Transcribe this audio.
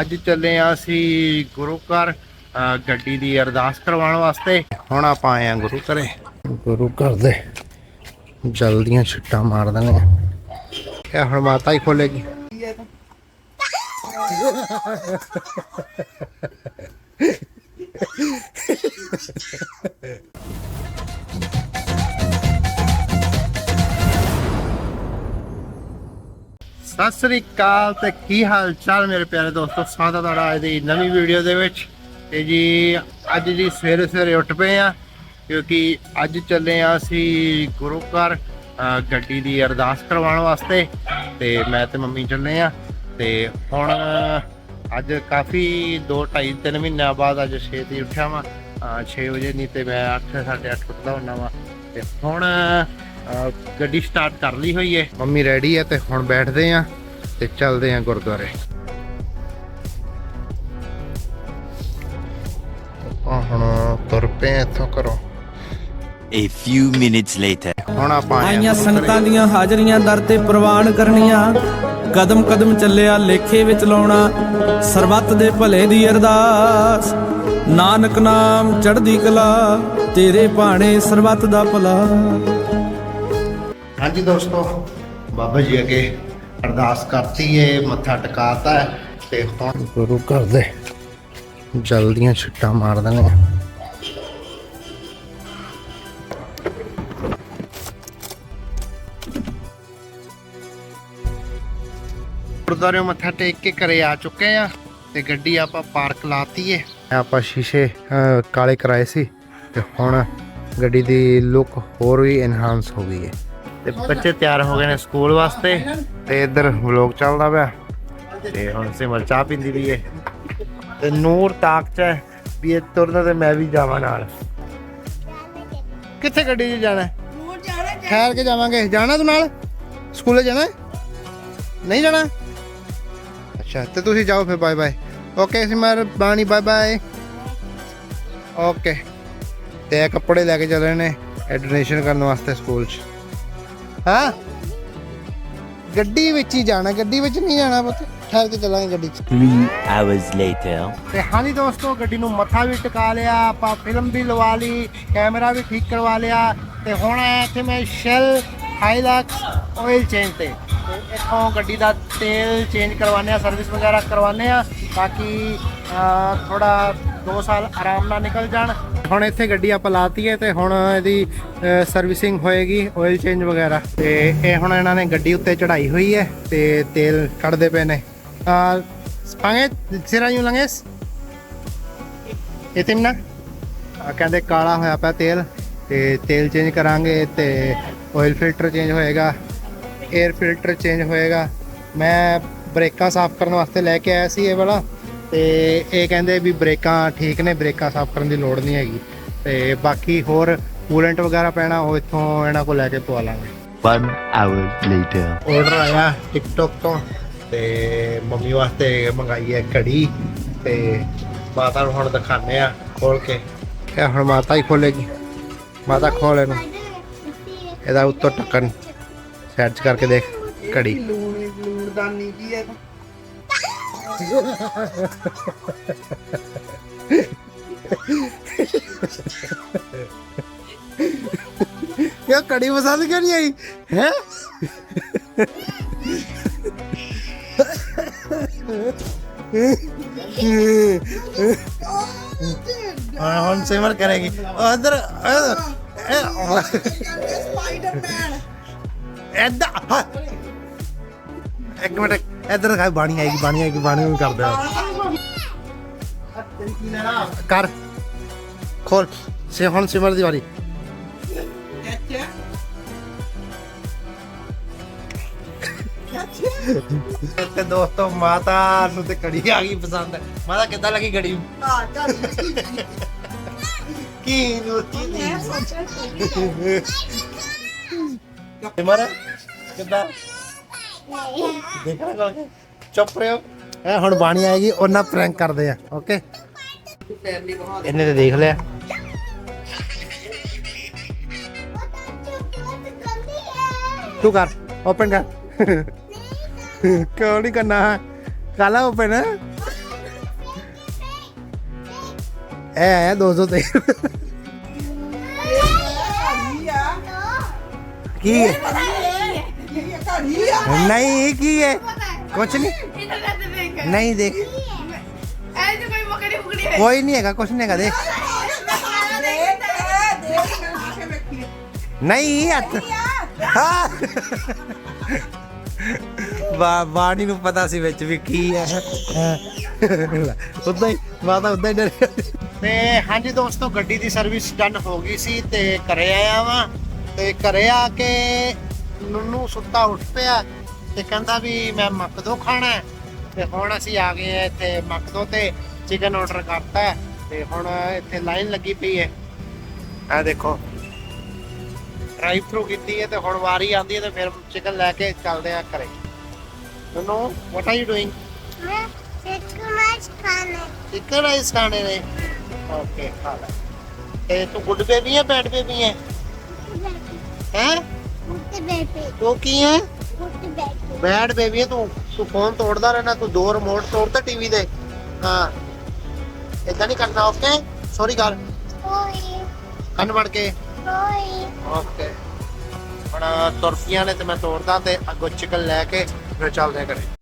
ਅੱਜ ਚੱਲੇ ਆ ਅਸੀਂ ਗੁਰੂ ਘਰ ਗੱਡੀ ਦੀ ਅਰਦਾਸ ਕਰਵਾਉਣ ਵਾਸਤੇ। ਹੁਣ ਆਪਾਂ ਆਏ ਆ ਗੁਰੂ ਘਰੇ। ਗੁਰੂ ਘਰ ਦੇ ਜਲਦੀਆਂ ਛਿੱਟਾਂ ਮਾਰ ਦਾਂਗੇ ਇਹ ਹੁਣ ਮਾਤਾ ਹੀ ਖੋਲੇਗੀ। ਸਤਿ ਸ੍ਰੀ ਅਕਾਲ ਤੇ ਕੀ ਹਾਲ ਚਾਲ ਮੇਰੇ ਪਿਆਰੇ ਦੋਸਤੋ? ਸਵਾਗਤ ਹੈ ਤੁਹਾਡਾ ਅੱਜ ਦੀ ਨਵੀਂ ਵੀਡੀਓ ਦੇ ਵਿੱਚ। ਤੇ ਜੀ, ਅੱਜ ਜੀ ਸਵੇਰੇ ਸਵੇਰੇ ਉੱਠ ਪਏ ਆ ਕਿਉਂਕਿ ਅੱਜ ਚੱਲੇ ਆ ਅਸੀਂ ਗੁਰੂ ਘਰ ਗੱਡੀ ਦੀ ਅਰਦਾਸ ਕਰਵਾਉਣ ਵਾਸਤੇ। ਤੇ ਮੈਂ ਤੇ ਮੰਮੀ ਚੱਲੇ ਆ ਤੇ ਹੁਣ, ਅੱਜ ਕਾਫੀ 2 2.5 3 ਮਹੀਨਿਆਂ ਬਾਅਦ ਅੱਜ 6 ਤੇ ਉੱਠਿਆ ਵਾਂ। 6 ਵਜੇ ਨਹੀਂ ਤੇ ਮੈਂ 8 8:30 ਉੱਠਦਾ ਹੁੰਦਾ ਵਾਂ। ਤੇ ਹੁਣ ਗੱਡੀ ਸਟਾਰਟ ਕਰ ਲਈ ਹੋਈ ਏ। ਮੰਮੀ ਰੈਡੀ ਹੈ ਤੇ ਹੁਣ ਬੈਠਦੇ ਆ ਤੇ ਚੱਲਦੇ ਆ ਗੁਰਦੁਆਰੇ। ਆਪਾਂ ਹੁਣ ਤੁਰ ਪਏ ਇੱਥੋਂ ਕਰੋ A few minutes later. ਹੁਣ ਆਪਾਂ ਆਈਆਂ ਸੰਗਤਾਂ। ਦੀਆਂ ਹਾਜ਼ਰੀਆਂ ਦਰ ਤੇ ਪ੍ਰਵਾਨ ਕਰਨੀਆਂ। ਕਦਮ ਕਦਮ ਚੱਲਿਆ ਲੇਖੇ ਵਿੱਚ ਲਾਉਣਾ। ਸਰਬੱਤ ਦੇ ਭਲੇ ਦੀ ਅਰਦਾਸ। ਨਾਨਕ ਨਾਮ ਚੜ੍ਹਦੀ ਕਲਾ ਤੇਰੇ ਭਾਣੇ ਸਰਬੱਤ ਦਾ ਭਲਾ। ਹਾਂਜੀ ਦੋਸਤੋ, ਬਾਬਾ ਜੀ ਅੱਗੇ ਅਰਦਾਸ ਕਰਤੀ ਏ, ਮੱਥਾ ਟਿਕਾਤਾ ਹੈ ਤੇ ਹੁਣ ਗੁਰੂ ਘਰ ਦੇ ਜਲਦੀਆਂ ਛਿੱਟਾਂ ਮਾਰ ਦਾਂਗੇ ਗੁਰਦੁਆਰੇ ਮੱਥਾ ਟੇਕ ਕੇ ਘਰੇ ਆ ਚੁੱਕੇ ਆ, ਤੇ ਗੱਡੀ ਆਪਾਂ ਪਾਰਕ ਲਾਤੀ ਏ। ਆਪਾਂ ਸ਼ੀਸ਼ੇ ਕਾਲੇ ਕਰਾਏ ਸੀ, ਤੇ ਹੁਣ ਗੱਡੀ ਦੀ ਲੁੱਕ ਹੋਰ ਵੀ ਐਨਹਾਂਸ ਹੋ ਗਈ ਏ। ਤੇ ਬੱਚੇ ਤਿਆਰ ਹੋ ਗਏ ਨੇ ਸਕੂਲ ਵਾਸਤੇ। ਤੇ ਇੱਧਰ ਵਲੌਗ ਚੱਲਦਾ ਪਿਆ। ਤੇ ਹੁਣ ਸਿਮਰ ਚਾਹ ਪੀਂਦੀ ਵੀ ਏ ਤੇ ਨੂਰ ਤਾਕ ਚ ਵੀ ਇਹ ਤੁਰਨਾ ਤੇ ਮੈਂ ਵੀ ਜਾਵਾਂ ਨਾਲ। ਕਿੱਥੇ ਗੱਡੀ 'ਚ ਜਾਣਾ? ਹੈ? ਠਹਿਰ ਕੇ ਜਾਵਾਂਗੇ। ਜਾਣਾ ਤੂੰ ਨਾਲ? ਸਕੂਲੇ ਜਾਣਾ? ਨਹੀਂ ਜਾਣਾ? ਅੱਛਾ ਤੇ ਤੁਸੀਂ ਜਾਓ ਫਿਰ ਬਾਏ ਬਾਏ ਓਕੇ ਸਿਮਰ ਬਾਣੀ ਬਾਏ ਬਾਏ ਓਕੇ ਤੇ ਕੱਪੜੇ ਲੈ ਕੇ ਚੱਲ ਰਹੇ ਨੇ ਐਡਮਿਸ਼ਨ ਕਰਨ ਵਾਸਤੇ ਸਕੂਲ 'ਚ। ਹਾਂ? ਗੱਡੀ ਵਿੱਚ ਹੀ ਜਾਣਾ ਗੱਡੀ ਵਿੱਚ ਨਹੀਂ ਜਾਣਾ ਪੁੱਤ। ਠਹਿਰ ਕੇ ਚੱਲਾਂਗੇ ਗੱਡੀ 'ਚ। Three hours later. ਤੇ ਹਾਂਜੀ ਦੋਸਤੋ ਗੱਡੀ ਨੂੰ ਮੱਥਾ ਵੀ ਟਿਕਾ ਲਿਆ ਆਪਾਂ ਫਿਲਮ ਵੀ ਲਵਾ ਲਈ ਕੈਮਰਾ ਵੀ ਠੀਕ ਕਰਵਾ ਲਿਆ ਤੇ ਹੁਣ ਆਇਆ ਇੱਥੇ ਮੈਂ ਸ਼ੈਲ ਹਾਈਲੈਕਸ ਆਇਲ ਚੇਂਜ ਤੇ। ਤੇ ਇੱਥੋਂ ਗੱਡੀ ਦਾ ਤੇਲ ਚੇਂਜ ਕਰਵਾਉਂਦੇ ਆ ਸਰਵਿਸ ਵਗੈਰਾ ਕਰਵਾਉਂਦੇ ਆ ਤਾਂ ਕਿ ਥੋੜਾ 2 ਸਾਲ ਆਰਾਮ ਨਾਲ ਨਿਕਲ ਜਾਣ। ਹੁਣ ਇੱਥੇ ਗੱਡੀ ਆਪਾਂ ਲਾਤੀ ਹੈ ਤੇ ਹੁਣ ਇਹਦੀ ਸਰਵਿਸਿੰਗ ਹੋਏਗੀ ਆਇਲ ਚੇਂਜ ਵਗੈਰਾ। ਤੇ ਇਹ ਹੁਣ ਇਹਨਾਂ ਨੇ ਗੱਡੀ ਉੱਤੇ ਚੜਾਈ ਹੋਈ ਹੈ ਤੇ ਤੇਲ ਕੱਢਦੇ ਪਏ ਨੇ। ਆ Pangit, sira yung langis? ਇਤਿਮ ਨਾ? ਕਹਿੰਦੇ ਕਾਲਾ ਹੋਇਆ ਪਿਆ ਤੇਲ ਤੇ ਤੇਲ ਚੇਂਜ ਕਰਾਂਗੇ ਤੇ ਆਇਲ ਫਿਲਟਰ ਚੇਂਜ ਹੋਏਗਾ 에ਅਰ ਫਿਲਟਰ ਚੇਂਜ ਹੋਏਗਾ। ਮੈਂ ਬ੍ਰੇਕਾਂ ਸਾਫ਼ ਕਰਨ ਵਾਸਤੇ ਲੈ ਕੇ ਆਇਆ ਸੀ ਇਹ ਵਾਲਾ। ਤੇ ਇਹ ਕਹਿੰਦੇ ਵੀ ਬ੍ਰੇਕਾਂ ਠੀਕ ਨੇ ਬ੍ਰੇਕਾਂ ਸਾਫ਼ ਕਰਨ ਦੀ ਲੋੜ ਨਹੀਂ ਹੈਗੀ। ਤੇ ਬਾਕੀ ਹੋਰ ਕੂਲੈਂਟ ਵਗੈਰਾ ਪੈਣਾ ਉਹ ਇੱਥੋਂ ਇਹਨਾਂ ਕੋਲ ਲੈ ਕੇ ਪਵਾ ਲਾਂਗੇ। One hour later. ਆਰਡਰ ਆਇਆ ਟਿਕਟੋਕ ਤੋਂ ਤੇ ਮੰਮੀ ਵਾਸਤੇ ਮੰਗਾਈ ਹੈ ਘੜੀ ਤੇ ਮਾਤਾ ਨੂੰ ਹੁਣ ਦਿਖਾਣੇ ਆ ਖੋਲ ਕੇ। ਇਹ ਹੁਣ ਮਾਤਾ ਹੀ ਖੋਲੇਗੀ। ਮਾਤਾ ਖੋਲ ਇਹਨੂੰ। ਇਹਦਾ ਉੱਤੋਂ ਟੱਕਣ ਸਰਚ ਕਰਕੇ ਦੇਖ ਘੜੀ। ਇਹ ਕੜੀ ਪਸੰਦ ਕਿਉਂ ਨਹੀਂ ਆਈ? ਹੈ? ਹਾਂ ਹੁਣ ਸਿਮਰ ਕਰੇਗੀ। ਉਧਰ ਐਦਾਂ ਇੱਕ ਮਿੰਟ ਇੱਧਰ ਦਿਖਾ ਬਾਣੀ ਆਏਗੀ ਬਾਣੀ ਆਏਗੀ ਬਾਣੀ ਨੂੰ ਕਰਦੇ ਕਰ। ਖੋਲ, ਸੇ ਹੁਣ ਸਿਮਰ ਦੀ ਵਾਰੀ। ਤੇ ਦੋਸਤੋ, ਮਾਤਾ ਨੂੰ ਤੇ ਕੜੀ ਆ ਗਈ ਪਸੰਦ। ਮਾਤਾ, ਕਿੱਦਾਂ ਲੱਗੀ ਕੜੀ ਕੀ ਨੂੰ ਕੀ ਸਿਮਰ, ਕਿੱਦਾਂ? ਚੁੱਪ ਰਹੋ। ਇਹ ਹੁਣ ਬਾਣੀ ਆਏਗੀ ਉਹਨਾਂ ਪ੍ਰੈਂਕ ਕਰਦੇ ਆ ਓਕੇ ਇਹਨੇ ਤੇ ਦੇਖ ਲਿਆ। ਤੂੰ ਕਰ ਓਪਨ ਕਰ। ਕਿਉਂ ਨਹੀਂ ਕਰਨਾ? ਕਾਲਾ ਓਪਨ ਐ ਆਇਆ 203 ਕੀ ਹੈ? ਨਹੀਂ ਇਹ ਕੀ ਹੈ ਕੁਛ ਨਹੀਂ ਨਹੀਂ ਦੇਖ ਕੋਈ ਨਹੀਂ ਹੈਗਾ ਕੁਛ ਨਹੀਂ ਹੈਗਾ ਦੇਖ ਨਹੀਂ ਹੱਥ ਹਾਂ ਵਾ ਬਾਣੀ ਨੂੰ ਪਤਾ ਸੀ ਵਿੱਚ ਵੀ ਕੀ ਹੈ ਉਦਾਂ ਹੀ ਮਾਤਾ ਉਦਾਂ ਹੀ ਡਰ ਤੇ ਹਾਂਜੀ ਦੋਸਤੋ ਗੱਡੀ ਦੀ ਸਰਵਿਸ ਡਨ ਹੋ ਗਈ ਸੀ ਤੇ ਘਰੇ ਆਇਆ ਵਾਂ ਤੇ ਘਰੇ ਆ ਕੇ ਨੁੰਨੂ ਸੁੱਤਾ ਉੱਠ ਪਿਆ ਤੇ ਕਹਿੰਦਾ ਵੀ ਮੈਂ ਮੱਕਦੋ ਖਾਣਾ ਹੈ। ਤੇ ਹੁਣ ਅਸੀਂ ਆ ਗਏ ਆ ਇੱਥੇ ਮੱਕਦੋ ਤੇ ਚਿਕਨ ਆਰਡਰ ਕਰਤਾ ਹੈ ਤੇ ਹੁਣ ਇੱਥੇ ਲਾਈਨ ਲੱਗੀ ਪਈ ਹੈ। ਆ ਦੇਖੋ। ਡਰਾਈਵ ਥਰੂ ਕੀਤੀ ਹੈ ਤੇ ਹੁਣ ਵਾਰੀ ਆਉਂਦੀ ਹੈ ਤੇ ਫਿਰ ਚਿਕਨ ਲੈ ਕੇ ਚੱਲਦੇ ਆ ਘਰੇ। Nunnu what are you doing chicken rice ਖਾਣੇ। ਨੇ? ਓਕੇ ਖਾ ਲੈ। ਤੇ ਤੂੰ ਗੁੱਡ ਬੇਬੀ ਹੈ ਬੈਡ ਬੇਬੀ ਹੈ? ਹੈ? ਤੂੰ ਕੀ ਹੈ ਬੈਡ ਬੇਬੀ ਹੈ ਤੂੰ ਤੂੰ ਫੋਨ ਤੋੜਦਾ ਰਹਿਣਾ ਤੂੰ ਦੋ ਰਿਮੋਟ ਤੋੜਦਾ ਟੀਵੀ ਦੇ। ਹਾਂ। ਇਦਾਂ ਨਹੀਂ ਕਰਨਾ ਓਕੇ ਸੌਰੀ ਕਰ ਕੰਨ ਵੜ ਕੇ। ਓਕੇ ਹੁਣ ਤੁਰਪੀਆਂ ਨੇ ਤੇ ਮੈਂ ਤੋੜਦਾ ਤੇ ਅੱਗੋਂ ਚਿਕਨ ਲੈ ਕੇ ਫਿਰ ਚੱਲਦੇ ਆ ਘਰੇ।